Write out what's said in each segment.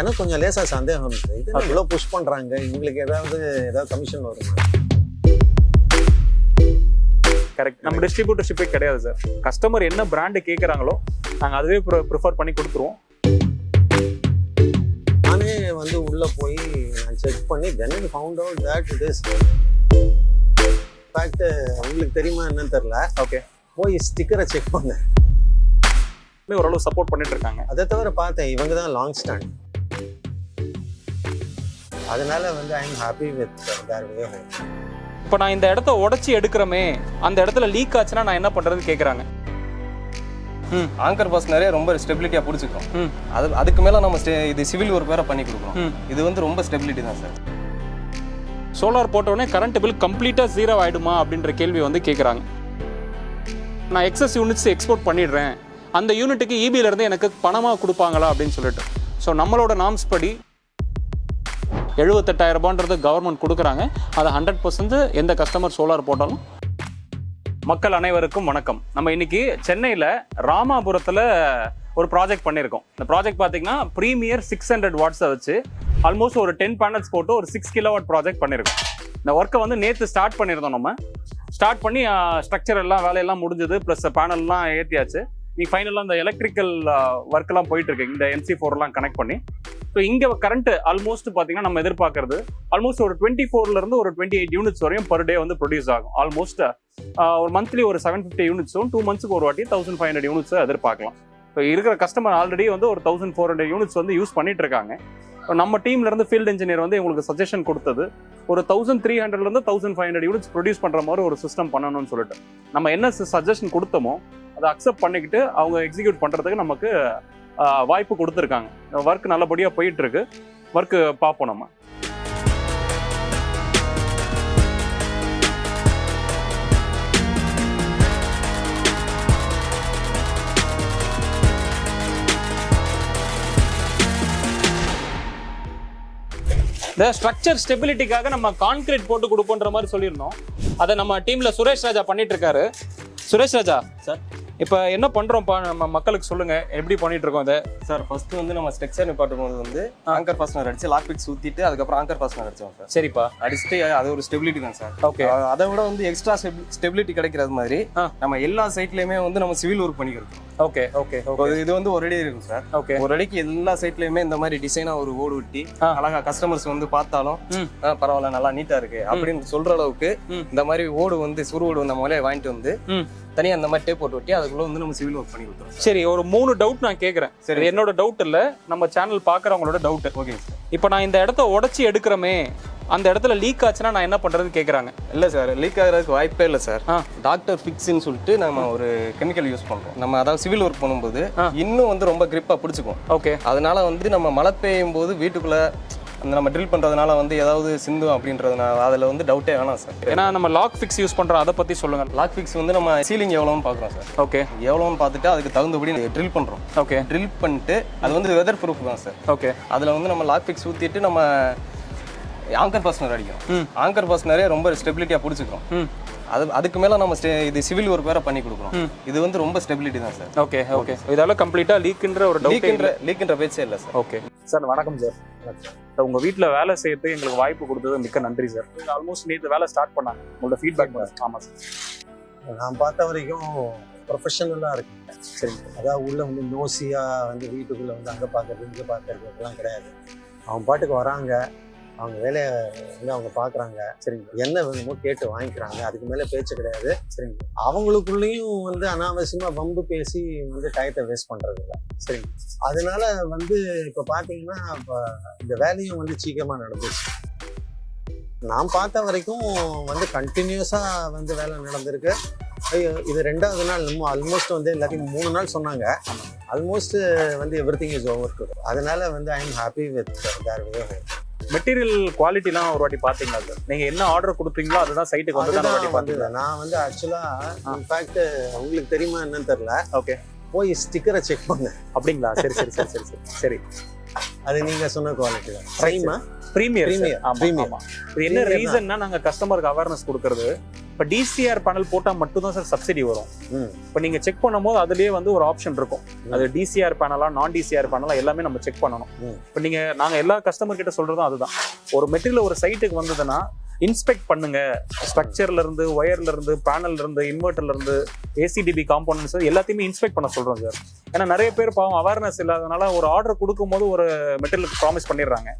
எனக்கு கொஞ்சம் லேசா சந்தேகம் இருக்கு. இது இவ்வளோ புஷ் பண்றாங்க? இவங்களுக்கு ஏதாவது ஏதாவது கமிஷன் வருமா? கரெக்ட் நம்ம டிஸ்ட்ரிபியூட்டர்ஷிப்பே கிடையாது சார் கஸ்டமர் என்ன பிராண்டு கேட்குறாங்களோ நாங்கள் அதுவே ப்ரிஃபர் பண்ணி கொடுத்துருவோம். நானே வந்து உள்ள போய் நான் செக் பண்ணி then found out that it is fact உங்களுக்கு தெரியுமா என்னன்னு தெரியல. ஓகே போய் ஸ்டிக்கரை செக் பண்ணேன். ஓரளவு சப்போர்ட் பண்ணிட்டு இருக்காங்க. அதை தவிர பார்த்தேன் இவங்க தான் லாங் ஸ்டாண்ட் அதனால வந்து I am happy with their way home இப்போ நான் இந்த இடத்த உடைச்சி எடுக்கிறோமே அந்த இடத்துல லீக் ஆச்சுன்னா நான் என்ன பண்ணுறதுன்னு கேட்குறாங்க ம். ஆங்கர் பாஸ் நிறைய ரொம்ப ஸ்டெபிலிட்டியாக பிடிச்சிக்கிறோம் ம். அது அதுக்கு மேலே நம்ம ஸ்டே இது சிவில் ஒர்க் வேற பண்ணி கொடுக்குறோம் இது வந்து ரொம்ப ஸ்டெபிலிட்டி தான் சார் சோலார் போட்டோடனே கரண்ட் பில் கம்ப்ளீட்டாக ஜீரோ ஆகிடுமா அப்படின்ற கேள்வி வந்து கேட்குறாங்க நான் எக்ஸஸ் யூனிட்ஸ் எக்ஸ்போர்ட் பண்ணிடுறேன். அந்த யூனிட்டுக்கு இபில இருந்து எனக்கு பணமாக கொடுப்பாங்களா அப்படின்னு சொல்லிட்டு. ஸோ நம்மளோட நாம்ஸ் படி எழுபத்தெட்டாயிரம் ரூபான்றது கவர்மெண்ட் கொடுக்குறாங்க. அதை ஹண்ட்ரட் பர்சன்ட் எந்த கஸ்டமர் சோலார் போட்டாலும். மக்கள் அனைவருக்கும் வணக்கம். நம்ம இன்னைக்கு சென்னையில் ராமாபுரத்தில் ஒரு ப்ராஜெக்ட் பண்ணியிருக்கோம். இந்த ப்ராஜெக்ட் பார்த்தீங்கன்னா ப்ரீமியர் சிக்ஸ் ஹண்ட்ரட் வாட்ஸை வச்சு ஆல்மோஸ்ட் ஒரு டென் பேனல்ஸ் போட்டு ஒரு சிக்ஸ் கிலோ வாட் ப்ராஜெக்ட் பண்ணியிருக்கோம். இந்த ஒர்க்கை வந்து நேற்று ஸ்டார்ட் பண்ணியிருந்தோம் நம்ம. ஸ்டார்ட் பண்ணி ஸ்ட்ரக்சர் எல்லாம் வேலையெல்லாம் முடிஞ்சது ப்ளஸ் பேனல்லாம் ஏற்றியாச்சு நீ ஃபைனலாக அந்த எலக்ட்ரிக்கல் ஒர்க்கெல்லாம் போயிட்டு இருக்கு இந்த எம்சி ஃபோர்லாம் கனெக்ட் பண்ணி. ஸோ இங்கே கரண்ட் ஆல்மோஸ்ட் பார்த்தீங்கன்னா நம்ம எதிர்பார்க்கறது ஆல்மோஸ்ட் ஒரு டுவெண்ட்டி ஃபோர்லேருந்து ஒரு டுவெண்ட்டி எயிட் யூனிட்ஸ் வரையும் பர் டே வந்து ப்ரொடியூஸ் ஆகும். ஆல்மோஸ்ட் ஒரு மந்த்லி ஒரு செவன் ஃபிஃப்டி யூனிட்ஸும் டூ மந்த்ஸ்க்கு ஒரு வாட்டி தௌசண்ட் ஃபைவ் ஹண்ட்ரட் யூனிட்ஸ் எதிர்பார்க்கலாம். ஸோ இருக்கிற கஸ்டமர் ஆல்ரெடி வந்து ஒரு தௌசண்ட் ஃபோர் ஹண்ட்ரட் யூனிட்ஸ் வந்து யூஸ் பண்ணிட்டு இருக்காங்க நம்ம டீம்ல இருந்து ஃபீல்ட் இன்ஜினியர் வந்து உங்களுக்கு சஜஷன் கொடுத்தது. ஒரு தௌசண்ட் த்ரீ ஹண்ட்ரட்லேருந்து thousand five hundred units produce பண்ணுற மாதிரி ஒரு சிஸ்டம் பண்ணணும்னு சொல்லிட்டு. நம்ம என்ன சஜஷன் கொடுத்தோமோ அதை அக்செப்ட் பண்ணிக்கிட்டு அவங்க எக்ஸிக்யூட் பண்ணுறதுக்கு நமக்கு வாய்ப்பு கொடுத்துருக்காங்க. ஒர்க் நல்லபடியாக போயிட்டு இருக்கு. ஒர்க்கு பார்ப்போம் நம்ம. இந்த ஸ்ட்ரக்சர் ஸ்டெபிலிட்டிக்காக நம்ம கான்கிரீட் போட்டு கொடுப்போன்ற மாதிரி சொல்லியிருந்தோம். அதை நம்ம டீம்ல சுரேஷ் ராஜா பண்ணிட்டு இருக்காரு. சுரேஷ் ராஜா சார் இப்போ என்ன பண்றோம்ப்பா? நம்ம மக்களுக்கு சொல்லுங்க. எப்படி பண்ணிட்டு இருக்கோம் இதை? சார் ஃபர்ஸ்ட் வந்து நம்ம ஸ்ட்ரக்சர் நிப்பாட்டும் வந்து ஆங்கர் ஃபாஸ்னர் அடிச்சு லாக் பிக்ஸ் ஊத்திட்டு அதுக்கப்புறம் ஆங்கர் ஃபாஸ்னர் அடிச்சோம் சார். சரிப்பா. அடிச்சுட்டு அது ஒரு ஸ்டெபிலிட்டி தான் சார். ஓகே அதை விட வந்து எக்ஸ்ட்ரா ஸ்டெபிலிட்டி கிடைக்கிறது மாதிரி. நம்ம எல்லா சைட்லயுமே வந்து நம்ம சிவில் ஒர்க் பண்ணிக்கிறோம். ஓகே ஓகே இது வந்து ஒரு அடி இருக்கும் சார். ஓகே ஒரு அடிக்கு எல்லா சைட்லயுமே இந்த மாதிரி டிசைனா ஒரு ஓடு ஒட்டி. அழகா கஸ்டமர்ஸ் வந்து பார்த்தாலும் பரவாயில்ல நல்லா நீட்டா இருக்கு. அப்படின்னு சொல்ற அளவுக்கு. இந்த மாதிரி ஓடு வந்து சுரு ஓடு நம்ம வாங்கிட்டு வந்து ம் தனியா அந்த மாதிரி டேப் போட்டு ஒட்டி அதுக்குள்ள வந்து நம்ம சிவில் ஒர்க் பண்ணி கொடுத்துருவோம் சரி. ஒரு மூணு டவுட் நான் கேட்குறேன் சரி. என்னோட டவுட் இல்லை நம்ம சேனல் பார்க்குறவங்களோட டவுட் ஓகே இப்போ நான் இந்த இடத்த உடைச்சி எடுக்கிறோமே அந்த இடத்துல லீக் ஆச்சுன்னா நான் என்ன பண்றதுன்னு கேட்குறாங்க இல்ல சார் லீக் ஆகிறதுக்கு வாய்ப்பே இல்லை சார் டாக்டர் ஃபிக்ஸ்னு சொல்லிட்டு நம்ம ஒரு கெமிக்கல் யூஸ் பண்றோம். நம்ம அதாவது சிவில் ஒர்க் பண்ணும்போது. இன்னும் வந்து ரொம்ப கிரிப்பா பிடிச்சிக்கும். ஓகே அதனால வந்து நம்ம மழை பெய்யும் போது வீட்டுக்குள்ள அந்த நம்ம ட்ரில் பண்றதுனால வந்து ஏதாவது சிந்தும் அப்படின்றதுனால அதுல வந்து டவுட்டே வேணாம் சார் ஏன்னா நம்ம லாக் ஃபிக்ஸ் யூஸ் பண்றோம் அதை பத்தி சொல்லுங்க. லாக் ஃபிக்ஸ் வந்து நம்ம சீலிங் எவ்வளோன்னு பார்க்குறோம் சார் ஓகே எவ்வளோன்னு பார்த்துட்டு அதுக்கு தகுந்தபடி ட்ரில் பண்றோம். ஓகே ட்ரில் பண்ணிட்டு அது வந்து வெதர் ப்ரூஃப் தான் சார் ஓகே அதுல வந்து நம்ம லாக் ஃபிக்ஸ் ஊத்திட்டு நம்ம ஆங்கர் பாஸ்னர் அடிக்கிறோம். ம். ஆங்கர் பாஸ்னரே ரொம்ப ஸ்டெபிலிட்டியா பிடிச்சிக்கிறோம். அது அதுக்கு மேல நம்ம ஸ்டே இது சிவில் ஒர்க் வேற பண்ணி கொடுக்குறோம். இது வந்து ரொம்ப ஸ்டெபிலிட்டி தான் சார் ஓகே ஓகே இதால கம்ப்ளீட்டா லீக்ன்ற ஒரு டவுட் லீக்ன்ற லீக்ன்ற பேச்சே இல்லை சார் ஓகே சார் வணக்கம் சார். சார் உங்க வீட்ல வேலை செய்யறதுக்கு எங்களுக்கு வாய்ப்பு கொடுத்தது மிக்க நன்றி சார். ஆல்மோஸ்ட் நேற்று வேலை ஸ்டார்ட் பண்ணாங்க. உங்களோட ஃபீட்பேக் ஆமா சார். நான் பார்த்த வரைக்கும் ப்ரொஃபஷனலாக இருக்குங்க சரிங்க அதாவது உள்ள வந்து நோசியா வந்து வீட்டுக்குள்ள வந்து அங்கே பார்க்கறது இங்கே பார்க்கறது அதெல்லாம் கிடையாது. அவங்க பாட்டுக்கு வராங்க. அவங்க வேலையை வந்து அவங்க பார்க்குறாங்க. சரிங்க. என்ன வேணுமோ கேட்டு வாங்கிக்கிறாங்க. அதுக்கு மேலே பேச்சு கிடையாது. சரிங்க. அவங்களுக்குள்ளேயும் வந்து அனாவசியமாக வம்பு பேசி வந்து டயத்தை வேஸ்ட் பண்ணுறது இல்லை சரிங்க. அதனால வந்து இப்போ பார்த்தீங்கன்னா இப்போ இந்த வேலையும் வந்து சீக்கிரமாக நடந்துச்சு நான் பார்த்த வரைக்கும் வந்து கண்டினியூஸாக வந்து வேலை நடந்திருக்கு. ஐயோ, இது ரெண்டாவது நாள் ஆல்மோஸ்ட் வந்து எல்லாத்தையும் மூணு நாள் சொன்னாங்க. ஆல்மோஸ்ட் வந்து எவ்ரி திங் இஸ் ஓவர் அதனால வந்து I am happy with their way material குவாலிட்டிலாம் ஒரு வாட்டி பாத்தீங்களா சார் நீங்க என்ன ஆர்டர் கொடுத்தீங்களோ அதுதான் சைட்டுக்கு வந்து ஒரு வாட்டி பாத்தீங்களா நான் வந்து ஆக்சுவலாக இன்ஃபேக்ட் உங்களுக்கு தெரியுமா என்னன்னு தெரியல. ஓகே போய் ஸ்டிக்கரை செக் பண்ணேன் அப்படிங்களா? சரி சரி சரி சரி சரி சரி. அது நீங்கள் சொன்ன குவாலிட்டி தான். ப்ரைமா ப்ரீமியர் Premier, ஆமா Premier. ஆமா. இது என்ன தான். ரீசன்னா நாங்க கஸ்டமருக்கு அவேர்னஸ் கொடுக்கறது? இப்போ டிசிஆர் பேனல் போட்டால் மட்டும்தான் சார் சப்சிடி வரும். இப்போ நீங்கள் செக் பண்ணும்போது அதுலேயே வந்து ஒரு ஆப்ஷன் இருக்கும். அது டிசிஆர் பேனலா நான் டிசிஆர் பேனலா எல்லாமே நம்ம செக் பண்ணணும். இப்போ நீங்கள் நாங்கள் எல்லா கஸ்டமர் கிட்ட சொல்கிறதும் அதுதான். ஒரு மெட்டீரியல் ஒரு சைட்டுக்கு வந்ததுன்னா இன்ஸ்பெக்ட் பண்ணுங்க. ஸ்ட்ரக்சர்ல இருந்து ஒயர்ல இருந்து பேனல்ல இருந்து இன்வெர்டர்ல இருந்து ஏசிடிபி காம்போனன்ட்ஸ் எல்லாத்தையுமே இன்ஸ்பெக்ட் பண்ண சொல்றோம் சார் ஏன்னா நிறைய பேர் பாவம் அவேர்னஸ் இல்லாதனால ஒரு ஆர்டர் கொடுக்கும்போது ஒரு மெட்டீரியலுக்கு ப்ராமிஸ் பண்ணிடுறாங்க.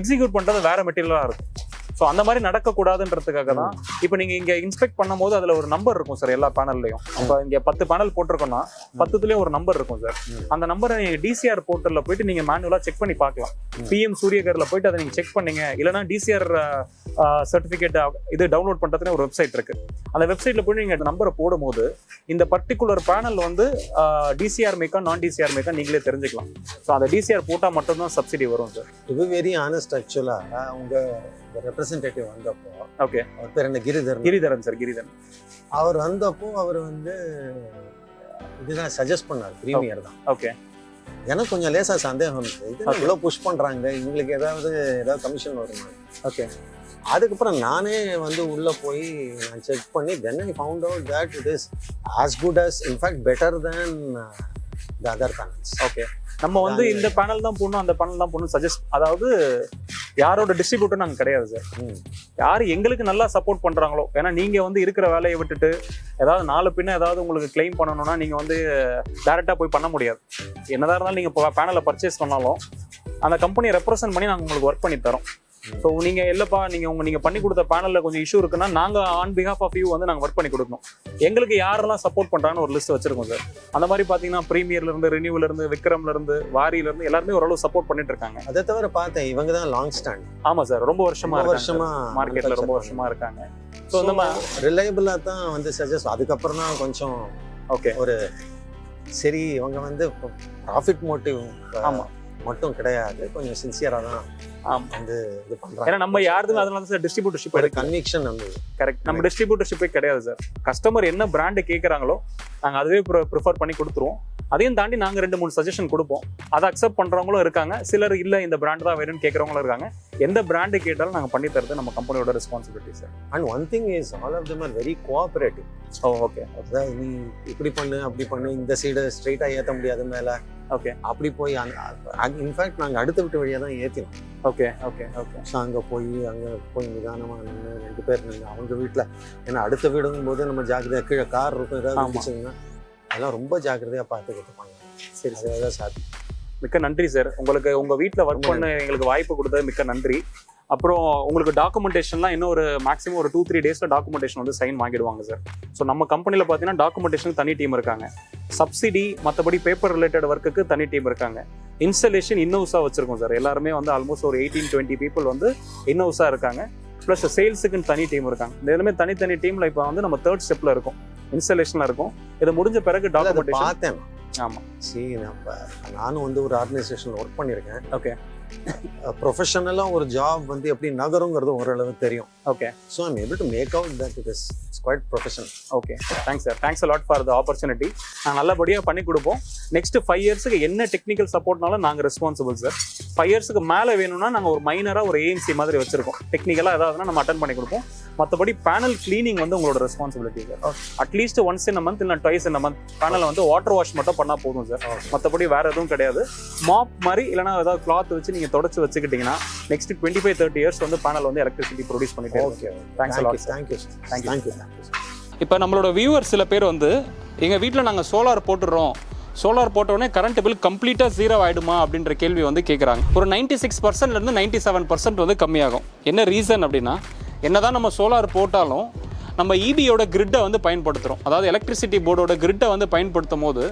எக்ஸிக்யூட் பண்றது வேற மெட்டீரியலா இருக்கும். ஸோ அந்த மாதிரி நடக்கக்கூடாதுன்றதுக்காக தான் இப்போ நீங்க இங்க இன்ஸ்பெக்ட் பண்ணும்போது அதுல ஒரு நம்பர் இருக்கும் சார் எல்லா பேனல்லையும் அப்போ இங்க பத்து பேனல் போட்டிருக்கோம்னா பத்துலயும் ஒரு நம்பர் இருக்கும் சார். அந்த நம்பரை நீங்க டிசிஆர் போர்ட்டல்ல போயிட்டு நீங்க மேனுவலா செக் பண்ணி பார்க்கலாம். பிஎம் சூரியகர்ல போயிட்டு அதை நீங்க செக் பண்ணீங்க. இல்லைன்னா டிசிஆர் சர்டிபிகேட் இது டவுன்லோட் பண்றதுன்னு ஒரு வெப்சைட் இருக்கு. அந்த வெப்சைட்ல போய் நீங்க நம்பரை போடும்போது இந்த பர்டிகுலர் பேனல் வந்து டிசிஆர் மேக்கா நான் டிசிஆர் மேக்கா நீங்களே தெரிஞ்சுக்கலாம். ஸோ அந்த டிசிஆர் போட்டா மட்டும்தான் சப்சிடி வரும் சார் பி வெரி ஆனஸ்ட் ஆக்சுவலாக உங்க ரெப்ரசன்டேட்டிவ் வந்தப்போ ஓகே அவர் பேர் என்ன? கிரிதர் கிரிதரன் சார் கிரிதரன். அவர் வந்தப்போ அவர் வந்து இதுதான் சஜஸ்ட் பண்ணார் ப்ரீமியர் தான். ஓகே எனக்கு கொஞ்சம் லேசா சந்தேகம் இருந்துச்சு இது. இவ்வளோ புஷ் பண்றாங்க? இவங்களுக்கு ஏதாவது ஏதாவது கமிஷன் வருமா? ஓகே அதுக்கப்புறம் நானே வந்து உள்ள போய் நான் செக் பண்ணி then I found out that it is as good as in fact better than the other panels okay நம்ம வந்து இந்த பேனல் தான் போடணும் அந்த பேனல் தான் போடணும் சஜஸ்ட் அதாவது யாரோட டிஸ்ட்ரிபியூட்டர் நாங்கள் கிடையாது சார் யார் எங்களுக்கு நல்லா சப்போர்ட் பண்றாங்களோ ஏன்னா நீங்க வந்து இருக்கிற வேலையை விட்டுட்டு ஏதாவது நாலு பின்ன ஏதாவது உங்களுக்கு கிளைம் பண்ணணும்னா நீங்க வந்து டைரக்டா போய் பண்ண முடியாது. என்னதான் இருந்தாலும் நீங்க பேனலை பர்ச்சேஸ் பண்ணாலும் அந்த கம்பெனியை ரெப்ரசென்ட் பண்ணி நாங்கள் உங்களுக்கு ஒர்க் பண்ணி தரோம். ஸோ நீங்க இல்லப்பா நீங்க உங்க நீங்க பண்ணி கொடுத்த பேனல்ல கொஞ்சம் இஷ்யூ இருக்குன்னா நாங்க ஆன் பிஹாஃப் ஆஃப் யூ வந்து நாங்க ஒர்க் பண்ணி கொடுக்கணும். எங்களுக்கு யாரெல்லாம் சப்போர்ட் பண்றாங்கன்னு ஒரு லிஸ்ட் வச்சிருக்கோம் சார். அந்த மாதிரி பாத்தீங்கன்னா பிரீமியர்ல இருந்து ரினியூல இருந்து விக்ரம்ல இருந்து வாரியில இருந்து எல்லாருமே ஓரளவு சப்போர்ட் பண்ணிட்டு இருக்காங்க. அதை தவிர பார்த்தேன் இவங்க தான் லாங் ஸ்டாண்ட் ஆமா சார் ரொம்ப வருஷமா வருஷமா மார்க்கெட்ல ரொம்ப வருஷமா இருக்காங்க. ஸோ இந்த மாதிரி தான் வந்து சஜஸ்ட் அதுக்கப்புறம் தான் கொஞ்சம் ஓகே சரி இவங்க வந்து ப்ராஃபிட் மோட்டிவ் ஆமா. மட்டும் கிடையாது. கொஞ்சம் சின்சியரா தான் ஆமா. வந்து இது ஏன்னா பண்றாங்க நம்ம யாருதுமே அதனால தான் சார் டிஸ்ட்ரிபியூட்டர்ஷிப் ஒரு கன்விக்ஷன் வந்து கரெக்ட் நம்ம டிஸ்ட்ரிபியூட்டர்ஷிப்பே கிடையாது சார் கஸ்டமர் என்ன பிராண்டு கேட்குறாங்களோ நாங்கள் அதுவே ப்ரிஃபர் பண்ணி கொடுத்துருவோம். அதையும் தாண்டி நாங்கள் ரெண்டு மூணு சஜஷன் கொடுப்போம். அதை அக்செப்ட் பண்ணுறவங்களும் இருக்காங்க. சிலர் இல்லை இந்த பிராண்ட் தான் வேணும்னு கேட்குறவங்களும் இருக்காங்க. எந்த பிராண்டு கேட்டாலும் நாங்கள் பண்ணி தரது நம்ம கம்பெனியோட responsibility sir and one thing is all of them are very cooperative oh okay அதாவது நீ இப்படி பண்ணு அப்படி பண்ணு இந்த சைடு ஸ்ட்ரைட்டா ஏத்த முடியாது மேல. ஓகே அப்படி போய் இன்ஃபேக்ட் நாங்க அடுத்த விட்டு வழியா தான் ஏத்தினோம். ஓகே ஓகே ஓகே ஸோ அங்க போய் அங்க போய் நிதானமா நின்று ரெண்டு பேர் நின்று அவங்க வீட்டுல ஏன்னா அடுத்த வீடுங்கும் போது நம்ம ஜாக்கிரதையா கீழே கார் இருக்கும் ஏதாவது ஆமா. அதெல்லாம் ரொம்ப ஜாக்கிரதையா பார்த்துக்கிட்டு இருப்பாங்க சரி சார். அதுதான் சார். மிக்க நன்றி சார் உங்களுக்கு உங்கள் வீட்டில் ஒர்க் பண்ண எங்களுக்கு வாய்ப்பு கொடுத்தது மிக்க நன்றி. அப்புறம் உங்களுக்கு டாக்குமெண்டேஷன்லாம் இன்னும் ஒரு மேக்ஸிமம் ஒரு டூ த்ரீ டேஸில் டாக்குமெண்டேஷன் வந்து சைன் வாங்கிடுவாங்க சார் ஸோ நம்ம கம்பெனியில் பார்த்தீங்கன்னா டாக்குமெண்டேஷன் தனி டீம் இருக்காங்க. சப்சிடி மற்றபடி பேப்பர் ரிலேட்டட் ஒர்க்குக்கு தனி டீம் இருக்காங்க. இன்ஸ்டலேஷன் இன்னோஸாக வச்சிருக்கோம் சார் எல்லாருமே வந்து ஆல்மோஸ்ட் ஒரு எயிட்டீன் டுவெண்ட்டி பீப்புள் வந்து இன்னோஸாக இருக்காங்க. ப்ளஸ் சேல்ஸுக்குன்னு தனி டீம் இருக்காங்க. இந்த எல்லாமே தனித்தனி டீமில் இப்போ வந்து நம்ம தேர்ட் ஸ்டெப்பில் இருக்கும். இன்ஸ்டலேஷனில் இருக்கும். இது முடிஞ்ச பிறகு அதை டாக்குமெண்டேஷன் பார்த்தேன். ஆமா. சரி நம்ம நானும் வந்து ஒரு ஆர்கனைசேஷன்ல ஒர்க் பண்ணியிருக்கேன். ஓகே ப்ரொஃபஷனலாக ஒரு ஜாப் வந்து எப்படி நகருங்கிறது ஓரளவு தெரியும். Okay so I'm able to make out that it is quite professional okay thanks sir thanks lot for the opportunity நாங்கள் நல்லபடியாக பண்ணி கொடுப்போம். நெக்ஸ்ட் ஃபைவ் இயர்ஸுக்கு என்ன டெக்னிக்கல் சப்போர்ட்னாலும் நாங்கள் ரெஸ்பான்சிபிள் சார் ஃபைவ் இயர்ஸுக்கு மேலே வேணும்னா நாங்கள் ஒரு மைனராக ஒரு ஏஎன்சி மாதிரி வச்சிருக்கோம். டெக்னிக்கலாக ஏதாவதுனா நம்ம அட்டன் பண்ணி கொடுப்போம். மற்றபடி பேனல் கிளீனிங் வந்து உங்களோட responsibility sir at least once in month இல்லை ட்வைஸ் இன் மந்த் பேனலை வந்து வாட்டர் வாஷ் மட்டும் பண்ணால் போதும் சார் மற்றபடி வேற எதுவும் கிடையாது. மாப் மாதிரி இல்லைனா ஏதாவது கிளாத் வச்சு நீங்கள் தொடச்சு வச்சுக்கிட்டீங்கன்னா next twenty five thirty years வந்து பேனல் வந்து எலக்ட்ரிசிட்டி ப்ரொடியூஸ் பண்ணிட்டே இருக்கும் okay thanks lot thank you. Thank you thank you இப்போ நம்மளோட வியூவர் சில பேர் வந்து எங்கள் வீட்டில் நாங்கள் சோலார் போட்டுடுறோம் சோலார் போட்டோடனே கரண்ட் பில் கம்ப்ளீட்டாக ஜீரோ ஆகிடுமா அப்படின்ற கேள்வி வந்து கேட்குறாங்க ஒரு நைன்ட்டி சிக்ஸ் பர்சன்ட்லேருந்து நைன்ட்டி செவன் பர்சன்ட் வந்து கம்மியாகும். என்ன ரீசன் அப்படின்னா என்னதான் நம்ம சோலார் போட்டாலும் நம்ம இபியோட கிரிட்டை வந்து பயன்படுத்துகிறோம் அதாவது எலக்ட்ரிசிட்டி போர்டோட கிரிட்டை வந்து பயன்படுத்தும் போது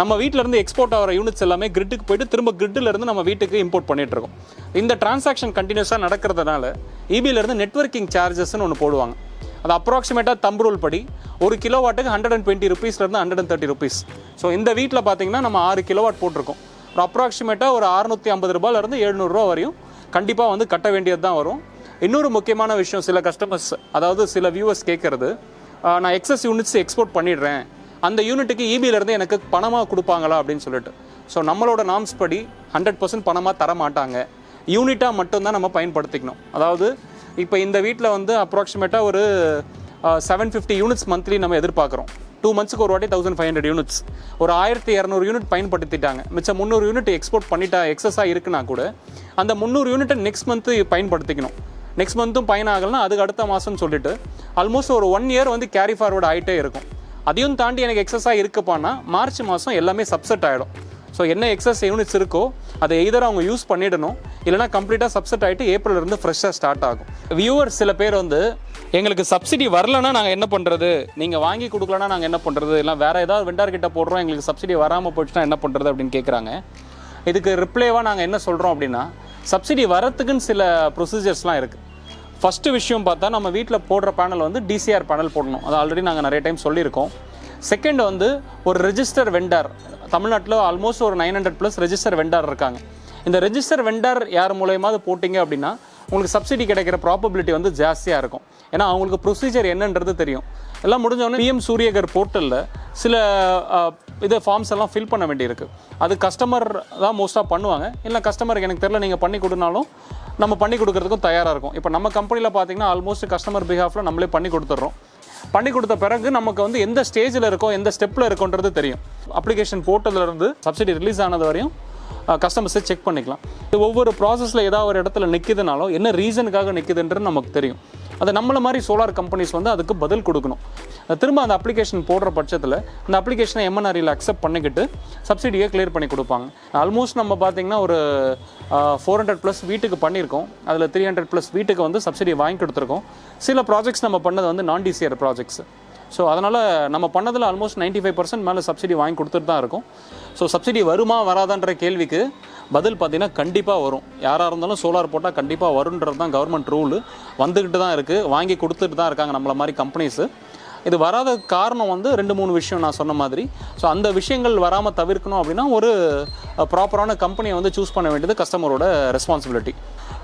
நம்ம வீட்டிலேருந்து எக்ஸ்போர்ட் ஆகிற யூனிட்ஸ் எல்லாமே கிரிட்டுக்கு போயிட்டு திரும்ப கிரிட்டிலேருந்து நம்ம வீட்டுக்கு இம்போர்ட் பண்ணிகிட்ருக்கோம் இந்த டிரான்சாக்ஷன் கண்டினியூஸாக நடக்கிறதுனால இபியிலேருந்து நெட்ஒர்க்கிங் நெட்வொர்க்கிங் சார்ஜஸ்ன்னு ஒன்று போடுவாங்க. அது அப்ராக்சிமேட்டாக தம்பு ரூல் படி ஒரு கிலோவாட்டுக்கு hundred and twenty ருபீஸ்லேருந்து hundred and thirty rupees so இந்த வீட்டில் பார்த்தீங்கன்னா நம்ம ஆறு கிலோவாட் போட்டிருக்கோம். ஒரு அப்ராக்சிமேட்டாக ஒரு அறுநூற்றி ஐம்பது ரூபாயிலேருந்து எழுநூறுரூவா வரையும் கண்டிப்பாக வந்து கட்ட வேண்டியது தான் வரும். இன்னொரு முக்கியமான விஷயம் சில கஸ்டமர்ஸ் அதாவது சில வியூவர்ஸ் கேட்குறது நான் எக்ஸஸ் யூனிட்ஸ் எக்ஸ்போர்ட் பண்ணிடுறேன். அந்த யூனிட்டுக்கு இபியிலேருந்து எனக்கு பணமாக கொடுப்பாங்களா? அப்படின்னு சொல்லிட்டு. ஸோ நம்மளோட நாம்ஸ் படி ஹண்ட்ரட் பர்சன்ட் பணமாக தர மாட்டாங்க யூனிட்டாக மட்டும்தான் நம்ம பயன்படுத்திக்கணும். அதாவது இப்போ இந்த வீட்டில் வந்து அப்ராக்சிமேட்டாக ஒரு செவன் ஃபிஃப்டி யூனிட்ஸ் மந்த்லி நம்ம எதிர்பார்க்குறோம். டூ மந்த்ஸ்க்கு ஒரு வாட்டி தௌசண்ட் ஃபைவ் ஹண்ட்ரட் யூனிட்ஸ் ஒரு ஆயிரத்தி இரநூறு யூனிட் பயன்படுத்திட்டாங்க. மிச்சம் முந்நூறு யூனிட் எக்ஸ்போர்ட் பண்ணிட்டா எக்ஸஸாக இருக்குன்னா கூட அந்த முந்நூறு யூனிட்டை நெக்ஸ்ட் மந்த்து பயன்படுத்திக்கணும். நெக்ஸ்ட் மந்த்தும் பயன் ஆகலைன்னா அதுக்கு அடுத்த மாதம்னு சொல்லிட்டு ஆல்மோஸ்ட் ஒரு ஒன் இயர் வந்து கேரி ஃபார்வர்ட் ஆகிட்டே இருக்கும். அதையும் தாண்டி எனக்கு எக்ஸஸாக இருக்குப்பான்னா மார்ச் மாதம் எல்லாமே சப்செட் ஆகிடும் ஸோ என்ன எக்ஸஸ் யூனிட்ஸ் இருக்கோ அதை எய்தர் அவங்க யூஸ் பண்ணிடணும் இல்லைனா கம்ப்ளீட்டாக சப்செட் ஆகிட்டு ஏப்ரல் இருந்து ஃப்ரெஷ்ஷாக ஸ்டார்ட் ஆகும். வியூவர் சில பேர் வந்து எங்களுக்கு சப்சிடி வரலன்னா நாங்கள் என்ன பண்ணுறது நீங்கள் வாங்கி கொடுக்கலன்னா நாங்கள் என்ன பண்ணுறது இல்லை வேறு ஏதாவது வெண்டார் கிட்ட போடுறோம் எங்களுக்கு சப்சிடி வராமல் போச்சுன்னா என்ன பண்ணுறது அப்படின்னு கேட்குறாங்க இதுக்கு ரிப்ளேவாக நாங்கள் என்ன சொல்கிறோம் அப்படின்னா சப்சிடி வரத்துக்குன்னு சில ப்ரொசீஜர்ஸ்லாம் இருக்குது ஃபஸ்ட்டு விஷயம் பார்த்தா நம்ம வீட்டில் போடுற பேனல் வந்து டிசிஆர் பேனல் போடணும். அது ஆல்ரெடி நாங்கள் நிறைய டைம் சொல்லியிருக்கோம். செகண்ட் வந்து ஒரு ரெஜிஸ்டர் வெண்டார் தமிழ்நாட்டில் ஆல்மோஸ்ட் ஒரு nine hundred plus register vendor இருக்காங்க. இந்த ரெஜிஸ்டர் வெண்டர் யார் மூலயமாவது போட்டிங்க அப்படின்னா உங்களுக்கு சப்சிடி கிடைக்கிற ப்ராபபிலிட்டி வந்து ஜாஸ்தியாக இருக்கும். ஏன்னா அவங்களுக்கு ப்ரொசீஜர் என்னன்றது தெரியும். எல்லாம் முடிஞ்சவொடனே பிஎம் சூரியகர் போர்ட்டலில் சில இது ஃபார்ம்ஸ் எல்லாம் ஃபில் பண்ண வேண்டியிருக்கு. அது கஸ்டமர் தான் மோஸ்ட்டாக பண்ணுவாங்க. இல்லை கஸ்டமருக்கு எனக்கு தெரியல நீங்கள் பண்ணி கொடுனாலும் நம்ம பண்ணி கொடுக்குறதுக்கும் தயாராக இருக்கும். இப்போ நம்ம கம்பெனியில் பார்த்தீங்கன்னா ஆல்மோஸ்ட் கஸ்டமர் பிஹாஃபில் நம்மளே பண்ணி கொடுத்துட்றோம். பண்ணி கொடுத்த பிறகு நமக்கு வந்து எந்த ஸ்டேஜில் இருக்கோ எந்த ஸ்டெப்பில் இருக்கோன்றது தெரியும். அப்ளிகேஷன் போர்ட்டல்லேருந்து சப்சிடி ரிலீஸ் ஆனது வரையும் கஸ்டமர்ஸை செக் பண்ணிக்கலாம். இது ஒவ்வொரு ப்ராசஸில் ஏதாவது ஒரு இடத்துல நிற்கிதுனாலும் என்ன ரீசனுக்காக நிற்கிதுன்றது நமக்கு தெரியும். அதை நம்மளை மாதிரி சோலார் கம்பெனிஸ் வந்து அதுக்கு பதில் கொடுக்கணும். திரும்ப அந்த அப்ளிகேஷன் போடுற பட்சத்தில் அந்த அப்ளிகேஷனை எம்என்ஆரியில் அக்செப்ட் பண்ணிக்கிட்டு சப்சிடியை கிளியர் பண்ணி கொடுப்பாங்க. ஆல்மோஸ்ட் நம்ம பார்த்தீங்கன்னா ஒரு ஃபோர் ஹண்ட்ரட் ப்ளஸ் வீட்டுக்கு பண்ணியிருக்கோம். அதில் த்ரீ ஹண்ட்ரட் ப்ளஸ் வீட்டுக்கு வந்து சப்சிடி வாங்கி கொடுத்துருக்கோம். சில ப்ராஜெக்ட்ஸ் நம்ம பண்ணது வந்து நான் டிசிஆர் ப்ராஜெக்ட்ஸ் ஸோ அதனால் நம்ம பண்ணதில் ஆல்மோஸ்ட் நைன்ட்டி ஃபைவ் பர்சன்ட் மேலே சப்சிடி வாங்கி கொடுத்துட்டு தான் இருக்கும். ஸோ சப்சிடி வருமா வராதான்ற கேள்விக்கு பதில் பார்த்தீங்கன்னா கண்டிப்பாக வரும். யாராக இருந்தாலும் சோலார் போட்டால் கண்டிப்பாக வருன்றது தான் கவர்மெண்ட் ரூல் வந்துக்கிட்டு தான் இருக்குது வாங்கி கொடுத்துட்டு தான் இருக்காங்க நம்மள மாதிரி கம்பெனிஸு இது வராத காரணம் வந்து ரெண்டு மூணு விஷயம் நான் சொன்ன மாதிரி. ஸோ அந்த விஷயங்கள் வராமல் தவிர்க்கணும் அப்படின்னா ஒரு ப்ராப்பரான கம்பெனியை வந்து சூஸ் பண்ண வேண்டியது கஸ்டமரோட ரெஸ்பான்சிபிலிட்டி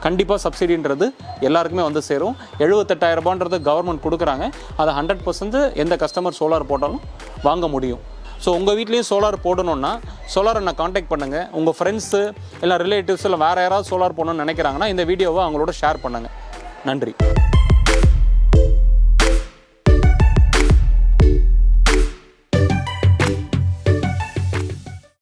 கண்டிப்பாக சப்சிடின்றது எல்லாருக்குமே வந்து சேரும். எழுபத்தெட்டாயிரம் ரூபான்றது கவர்மெண்ட் கொடுக்குறாங்க. அதை ஹண்ட்ரட் பர்சன்ட் எந்த கஸ்டமர் சோலார் போட்டாலும் வாங்க முடியும். ஸோ உங்கள் வீட்லேயும் சோலார் போடணுன்னா சோலாரை நான் காண்டாக்ட் பண்ணுங்கள் உங்கள் ஃப்ரெண்ட்ஸு இல்லை ரிலேட்டிவ்ஸ் இல்லை வேறு யாராவது சோலார் போடணும்னு நினைக்கிறாங்கன்னா இந்த வீடியோவை அவங்களோட ஷேர் பண்ணுங்கள் நன்றி.